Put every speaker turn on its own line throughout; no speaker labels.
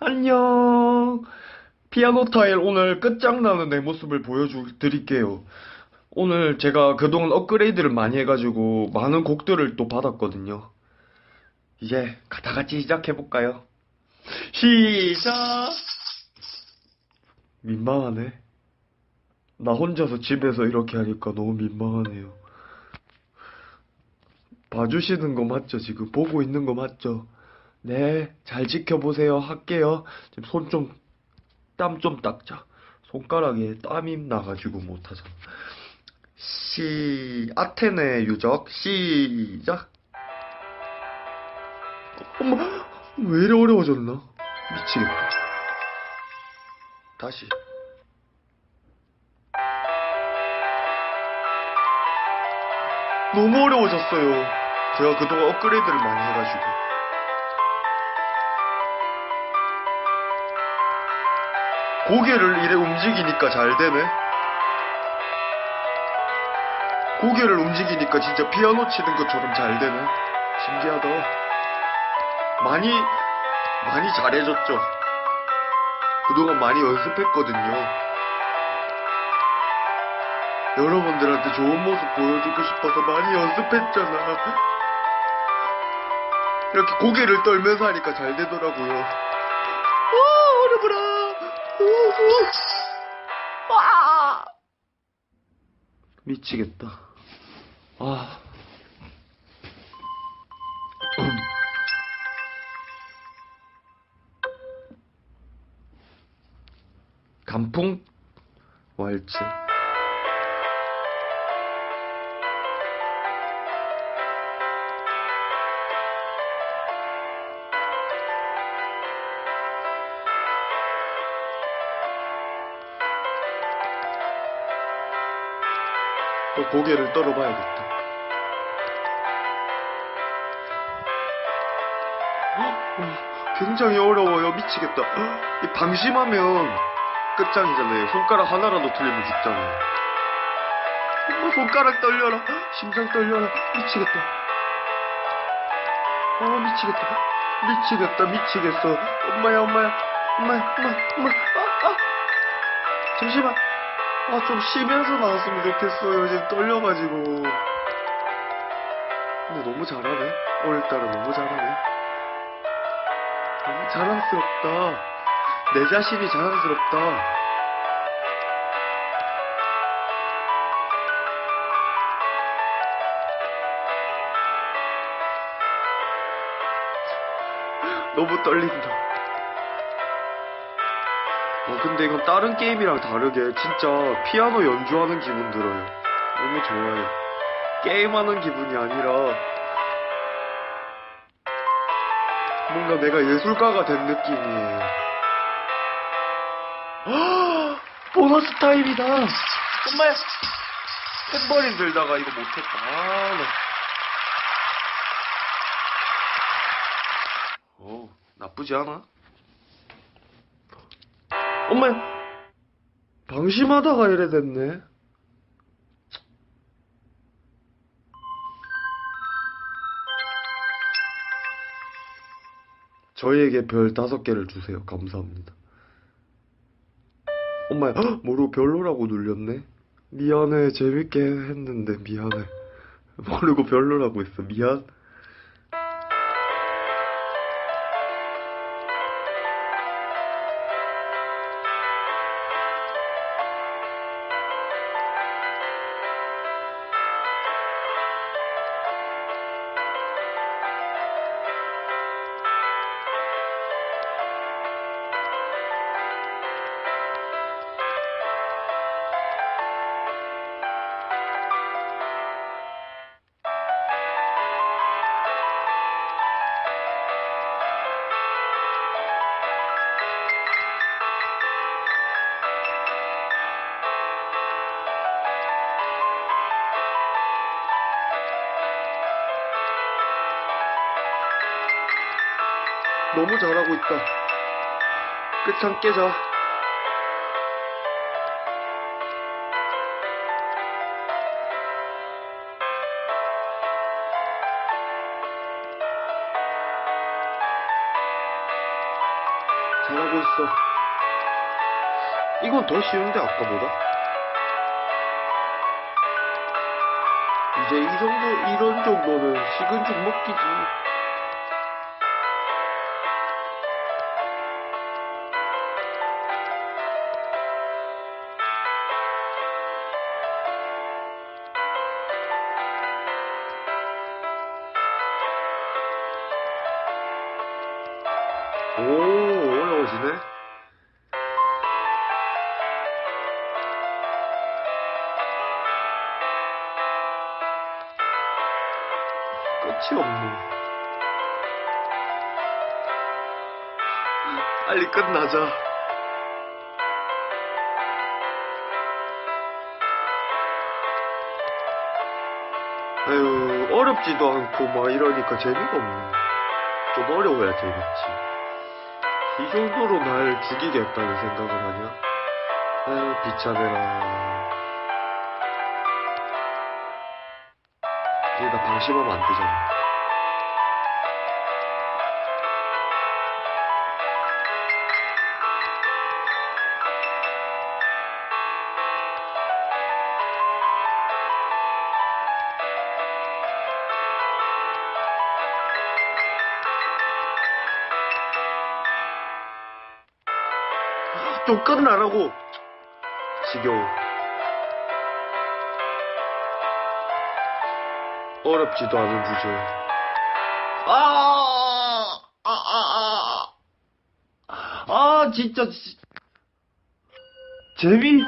안녕. 피아노 타일 오늘 끝장나는 내 모습을 보여드릴게요. 오늘 제가 그동안 업그레이드를 많이 해가지고 많은 곡들을 또 받았거든요. 이제 다 같이 시작해볼까요? 시작! 민망하네. 나 혼자서 집에서 이렇게 하니까 너무 민망하네요. 봐주시는 거 맞죠? 지금 보고 있는 거 맞죠? 네, 잘 지켜보세요. 할게요. 지금 손 좀, 땀 좀 닦자. 손가락에 땀이 나가지고 못하잖아. 시, 아테네 유적, 시작. 어머, 왜 이래 어려워졌나? 미치겠다. 다시. 너무 어려워졌어요. 제가 그동안 업그레이드를 많이 해가지고. 고개를 이래 움직이니까 잘 되네. 고개를 움직이니까 진짜 피아노 치는 것처럼 잘 되네. 신기하다. 많이, 많이 잘해졌죠. 그동안 많이 연습했거든요. 여러분들한테 좋은 모습 보여주고 싶어서 많이 연습했잖아. 이렇게 고개를 떨면서 하니까 잘 되더라고요. 와, 어려워라. 와. 미치겠다. 아. 단풍 왈츠. 또 고개를 떨어봐야겠다. 와, 굉장히 어려워요. 미치겠다. 이 방심하면 끝장이잖아요. 손가락 하나라도 틀리면 죽잖아요. 어, 손가락 떨려라. 심장 떨려라. 미치겠다. 어, 미치겠다. 미치겠다. 미치겠어. 엄마야, 엄마야. 엄마야, 엄마, 엄마. 아, 아. 잠시만. 아, 좀 쉬면서 나왔으면 좋겠어요. 지금 떨려가지고. 근데 너무 잘하네. 오늘따라 너무 잘하네. 너무 자랑스럽다. 내 자신이 자랑스럽다. 너무 떨린다. 어, 근데 이건 다른 게임이랑 다르게 진짜 피아노 연주하는 기분 들어요. 너무 좋아요. 게임하는 기분이 아니라 뭔가 내가 예술가가 된 느낌이에요. 헉! 보너스 타임이다. 정말 햄버린 들다가 이거 못했다. 아, 나. 오, 나쁘지 않아? 엄마, 방심하다가 이래 됐네. 저희에게 별 다섯 개를 주세요. 감사합니다. 엄마야, 헉, 모르고 별로라고 눌렸네? 미안해. 재밌게 했는데 미안해. 모르고 별로라고 했어. 미안. 너무 잘하고 있다. 끝장 깨자. 잘하고 있어. 이건 더 쉬운데, 아까보다? 이제 이 정도, 이런 정도는 식은 죽 먹기지. 끝나자. 아유, 어렵지도 않고 막 이러니까 재미가 없네. 좀 어려워야 재밌지. 이 정도로 날 죽이겠다는 생각을 하냐? 아유, 비참해라. 얘가 방심하면 안 되잖아. 아, 좀 끝나라고! 지겨워. 어렵지도 않은 주제. 아! 아, 아, 아. 아, 진짜, 지- 재미,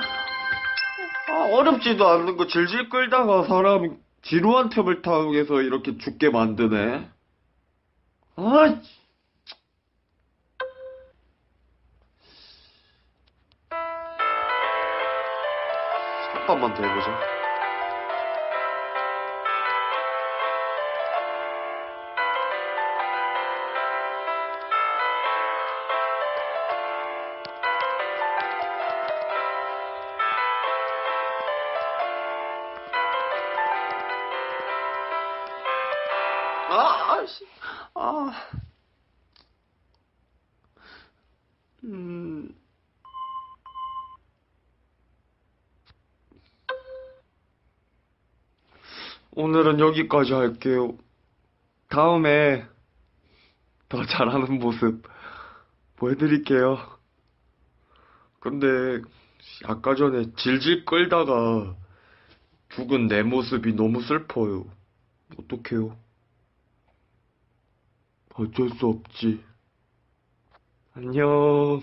아, 어렵지도 않은 거 질질 끌다가 사람이 지루한 틈을 타고해서 이렇게 죽게 만드네. 아, 씨. 한 번만 더 해보자. 아, 아씨, 아. 오늘은 여기까지 할게요. 다음에 더 잘하는 모습 보여드릴게요. 근데 아까 전에 질질 끌다가 죽은 내 모습이 너무 슬퍼요. 어떡해요? 어쩔 수 없지. 안녕.